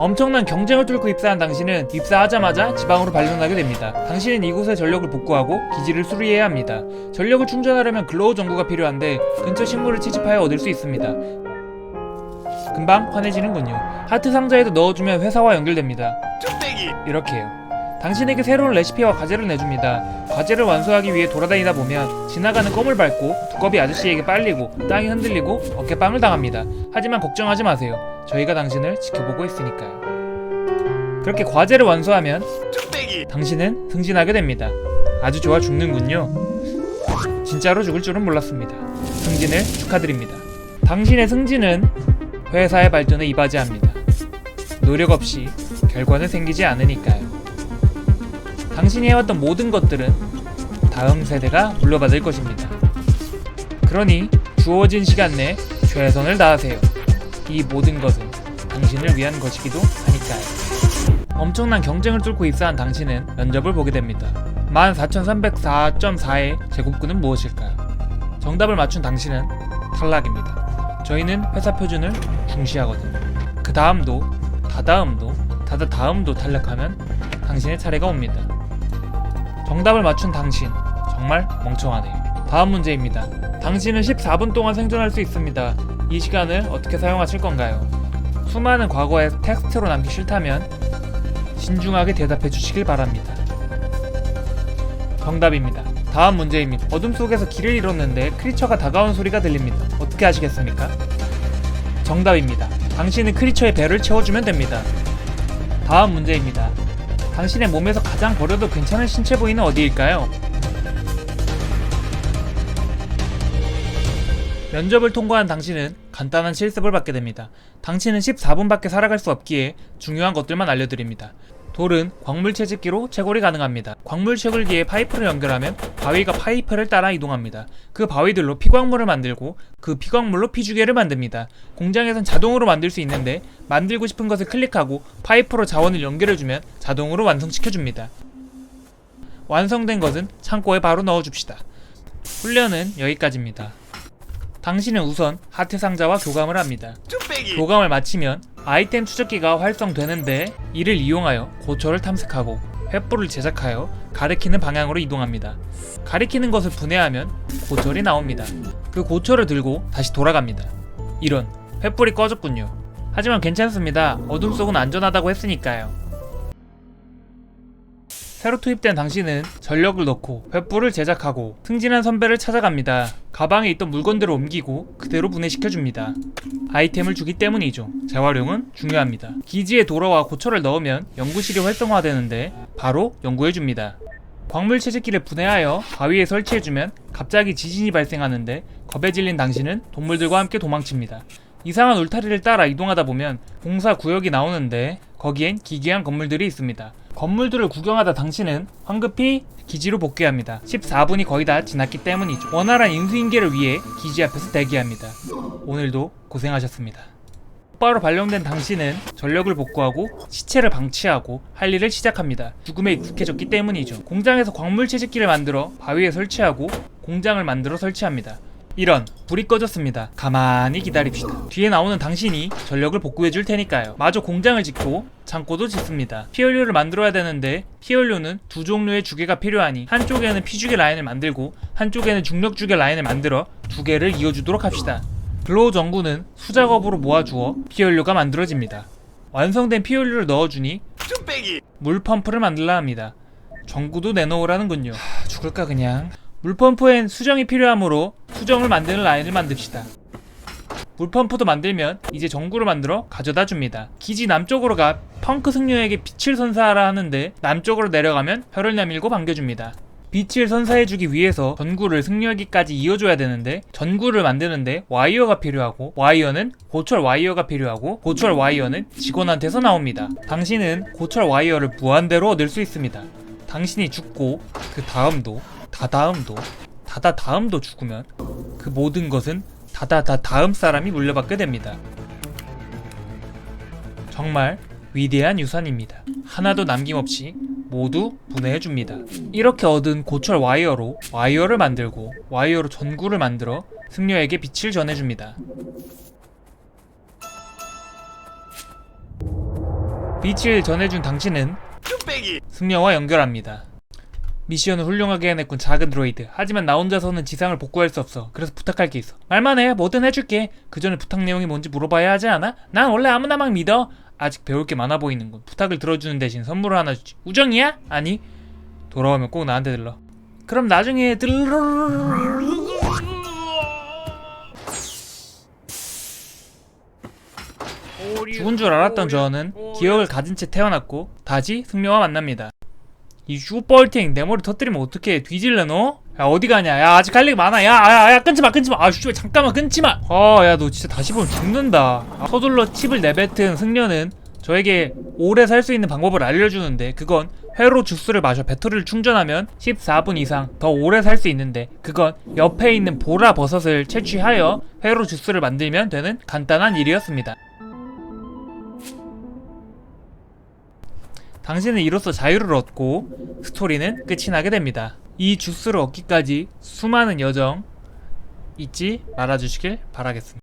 엄청난 경쟁을 뚫고 입사한 당신은 입사하자마자 지방으로 발령나게 됩니다. 당신은 이곳의 전력을 복구하고 기지를 수리해야 합니다. 전력을 충전하려면 글로우 전구가 필요한데 근처 식물을 채집하여 얻을 수 있습니다. 금방 환해지는군요. 하트 상자에도 넣어주면 회사와 연결됩니다. 이렇게요. 당신에게 새로운 레시피와 과제를 내줍니다. 과제를 완수하기 위해 돌아다니다 보면 지나가는 껌을 밟고 두꺼비 아저씨에게 빨리고 땅이 흔들리고 어깨빵을 당합니다. 하지만 걱정하지 마세요. 저희가 당신을 지켜보고 있으니까요. 그렇게 과제를 완수하면 당신은 승진하게 됩니다. 아주 좋아 죽는군요. 진짜로 죽을 줄은 몰랐습니다. 승진을 축하드립니다. 당신의 승진은 회사의 발전에 이바지합니다. 노력 없이 결과는 생기지 않으니까요. 당신이 해왔던 모든 것들은 다음 세대가 물려받을 것입니다. 그러니 주어진 시간 내 최선을 다하세요. 이 모든 것은 당신을 위한 것이기도 하니까요. 엄청난 경쟁을 뚫고 입사한 당신은 면접을 보게 됩니다. 14,304.4의 제곱근은 무엇일까요? 정답을 맞춘 당신은 탈락입니다. 저희는 회사 표준을 중시하거든요. 그 다음도, 다다음도, 다다다음도 탈락하면 당신의 차례가 옵니다. 정답을 맞춘 당신 정말 멍청하네요. 다음 문제입니다. 당신은 14분 동안 생존할 수 있습니다. 이 시간을 어떻게 사용하실 건가요? 수많은 과거에 텍스트로 남기 싫다면 신중하게 대답해 주시길 바랍니다. 정답입니다. 다음 문제입니다. 어둠 속에서 길을 잃었는데 크리처가 다가온 소리가 들립니다. 어떻게 하시겠습니까? 정답입니다. 당신은 크리처의 배를 채워주면 됩니다. 다음 문제입니다. 당신의 몸에서 가장 버려도 괜찮은 신체 부위는 어디일까요? 면접을 통과한 당신은 간단한 실습을 받게 됩니다. 당신은 14분밖에 살아갈 수 없기에 중요한 것들만 알려드립니다. 돌은 광물 채집기로 채굴이 가능합니다. 광물 채굴기에 파이프를 연결하면 바위가 파이프를 따라 이동합니다. 그 바위들로 피광물을 만들고 그 피광물로 피주개를 만듭니다. 공장에선 자동으로 만들 수 있는데 만들고 싶은 것을 클릭하고 파이프로 자원을 연결해주면 자동으로 완성시켜줍니다. 완성된 것은 창고에 바로 넣어줍시다. 훈련은 여기까지입니다. 당신은 우선 하트 상자와 교감을 합니다. 교감을 마치면 아이템 추적기가 활성되는데 이를 이용하여 고초를 탐색하고 횃불을 제작하여 가리키는 방향으로 이동합니다. 가리키는 것을 분해하면 고철이 나옵니다. 그 고철을 들고 다시 돌아갑니다. 이런 횃불이 꺼졌군요. 하지만 괜찮습니다. 어둠 속은 안전하다고 했으니까요. 새로 투입된 당신은 전력을 넣고 횃불을 제작하고 승진한 선배를 찾아갑니다. 가방에 있던 물건들을 옮기고 그대로 분해시켜줍니다. 아이템을 주기 때문이죠. 재활용은 중요합니다. 기지에 돌아와 고철을 넣으면 연구실이 활성화되는데 바로 연구해줍니다. 광물 채집기를 분해하여 바위에 설치해주면 갑자기 지진이 발생하는데 겁에 질린 당신은 동물들과 함께 도망칩니다. 이상한 울타리를 따라 이동하다 보면 공사 구역이 나오는데 거기엔 기괴한 건물들이 있습니다. 건물들을 구경하다 당신은 황급히 기지로 복귀합니다. 14분이 거의 다 지났기 때문이죠. 원활한 인수인계를 위해 기지 앞에서 대기합니다. 오늘도 고생하셨습니다. 똑바로 발령된 당신은 전력을 복구하고 시체를 방치하고 할 일을 시작합니다. 죽음에 익숙해졌기 때문이죠. 공장에서 광물 채집기를 만들어 바위에 설치하고 공장을 만들어 설치합니다. 이런 불이 꺼졌습니다. 가만히 기다립시다. 뒤에 나오는 당신이 전력을 복구해 줄 테니까요. 마저 공장을 짓고 창고도 짓습니다. 피연료를 만들어야 되는데 피연료는 두 종류의 주개가 필요하니 한쪽에는 피주개 라인을 만들고 한쪽에는 중력주개 라인을 만들어 두 개를 이어주도록 합시다. 글로우 전구는 수작업으로 모아주어 피연료가 만들어집니다. 완성된 피연료를 넣어주니 물 펌프를 만들라 합니다. 전구도 내놓으라는군요. 하, 죽을까 그냥. 물펌프엔 수정이 필요하므로 수정을 만드는 라인을 만듭시다. 물펌프도 만들면 이제 전구를 만들어 가져다 줍니다. 기지 남쪽으로 가 펑크 승려에게 빛을 선사하라 하는데 남쪽으로 내려가면 혀를 내밀고 반겨줍니다. 빛을 선사해주기 위해서 전구를 승려기까지 이어줘야 되는데 전구를 만드는데 와이어가 필요하고 와이어는 고철 와이어가 필요하고 고철 와이어는 직원한테서 나옵니다. 당신은 고철 와이어를 무한대로 얻을 수 있습니다. 당신이 죽고 그 다음도 다다음도 다다다음도 죽으면 그 모든 것은 다다다 다음 사람이 물려받게 됩니다. 정말 위대한 유산입니다. 하나도 남김없이 모두 분해해줍니다. 이렇게 얻은 고철 와이어로 와이어를 만들고 와이어로 전구를 만들어 승려에게 빛을 전해줍니다. 빛을 전해준 당신은 승려와 연결합니다. 미션을 훌륭하게 해냈군 작은 드로이드. 하지만 나 혼자서는 지상을 복구할 수 없어. 그래서 부탁할 게 있어. 말만 해 뭐든 해줄게. 그 전에 부탁 내용이 뭔지 물어봐야 하지 않아? 난 원래 아무나 막 믿어. 아직 배울 게 많아 보이는군. 부탁을 들어주는 대신 선물을 하나 주지. 우정이야? 아니. 돌아오면 꼭 나한테 들러. 그럼 나중에 들러 죽은 줄 알았던 저는 기억을 가진 채 태어났고 다시 승려와 만납니다. 이 슈퍼얼팅 내 머리 터뜨리면 어떡해 뒤질래 너? 야 어디 가냐? 야 아직 할 얘기 많아. 야야야 야, 끊지마 끊지마. 아 씨, 잠깐만 끊지마. 아 야 너 진짜 다시 보면 죽는다. 아, 서둘러 칩을 내뱉은 승려는 저에게 오래 살 수 있는 방법을 알려주는데 그건 회로 주스를 마셔 배터리를 충전하면 14분 이상 더 오래 살 수 있는데 그건 옆에 있는 보라 버섯을 채취하여 회로 주스를 만들면 되는 간단한 일이었습니다. 당신은 이로써 자유를 얻고 스토리는 끝이 나게 됩니다. 이 주스를 얻기까지 수많은 여정 잊지 말아주시길 바라겠습니다.